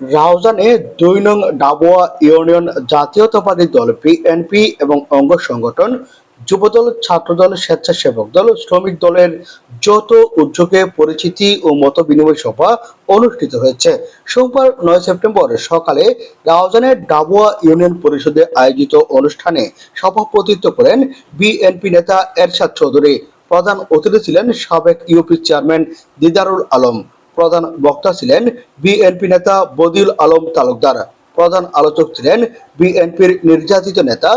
রাউজানে দুই নং ডাবোয়া ইউনিয়ন জাতীয়তাবাদী দল বিএনপি এবং অঙ্গ সংগঠন যুবদল, ছাত্রদল, স্বেচ্ছাসেবক দল শ্রমিক দলের যৌথ উদ্যোগে পরিচিতি ও মত বিনিময় সভা অনুষ্ঠিত হয়েছে। সোমবার নয় সেপ্টেম্বর সকালে রাউজানের ডাবুয়া ইউনিয়ন পরিষদে আয়োজিত অনুষ্ঠানে সভাপতিত্ব করেন বিএনপি নেতা এরশাদ চৌধুরী। প্রধান অতিথি ছিলেন সাবেক ইউপি চেয়ারম্যান দিদারুল আলম। প্রধান বক্তা ছিলেন বিএনপি নেতা বদিল আলম তালুকদার। প্রধান আলোচক ছিলেন বিএনপির নির্যাতিত নেতা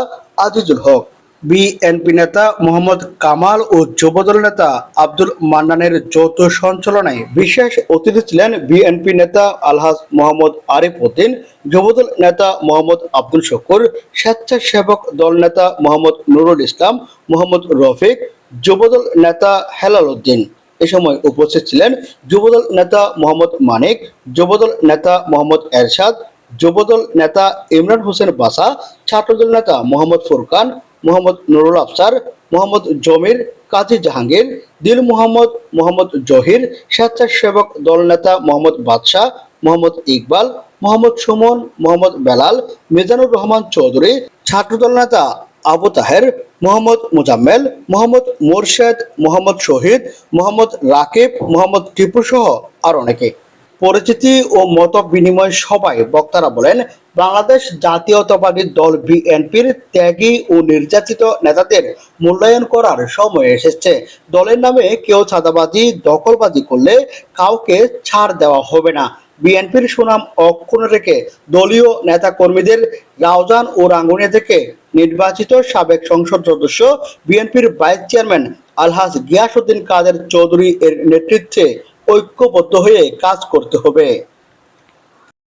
আজিজুল হক। বিএনপি নেতা মোহাম্মদ কামাল ও যুবদল নেতা আব্দুল মান্নানের যৌথ সঞ্চালনায় বিশেষ অতিথি ছিলেন বিএনপি নেতা আলহাজ মোহাম্মদ আরিফ উদ্দিন, যুবদল নেতা মোহাম্মদ আব্দুল শকুর, স্বেচ্ছাসেবক দল নেতা মোহাম্মদ নুরুল ইসলাম, মোহাম্মদ রফিক, যুবদল নেতা হেলাল উদ্দিন। এ সময় উপস্থিত ছিলেন যুবদল নেতা মোহাম্মদ মানিক, যুবদল নেতা মোহাম্মদ এরশাদ, যুবদল নেতা ইমরান হোসেন বাসা, ছাত্রদল নেতা মোহাম্মদ ফুরকান, মোহাম্মদ নুরুল আফসার, মোহাম্মদ জমির, কাজী জাহাঙ্গীর, দিল মোহাম্মদ মোহাম্মদ জহির, স্বেচ্ছাসেবক দল নেতা মোহাম্মদ বাদশাহ, মোহাম্মদ ইকবাল, মোহাম্মদ সুমন, মোহাম্মদ বেলাল, মিজানুর রহমান চৌধুরী, ছাত্রদল নেতা আবু তাহের, মোহাম্মদ মুজাম্মেল, মোহাম্মদ মোরশেদ, মোহাম্মদ শহীদ, মোহাম্মদ রাকিব, মোহাম্মদ টিপু সহ আর অনেকে। পরিচিতি ও মত বিনিময় সভায় বক্তারা বলেন, বাংলাদেশ জাতীয়তাবাদী দল বিএনপির ত্যাগী ও নির্যাতিত নেতাদের মূল্যায়ন করার সময় এসেছে। দলের নামে কেউ চাঁদাবাজি, দখলবাজি করলে কাউকে ছাড় দেওয়া হবে না। বিএনপির সুনাম অক্ষুণ্ণ রেখে দলীয় নেতা কর্মীদের রাউজান ও রাঙ্গুনিয়া থেকে নির্বাচিত সাবেক সংসদ সদস্য বিএনপির ভাইস চেয়ারম্যান আলহাজ গিয়াসউদ্দিন কাদের চৌধুরী এর নেতৃত্বে ঐক্যবদ্ধ হয়ে কাজ করতে হবে।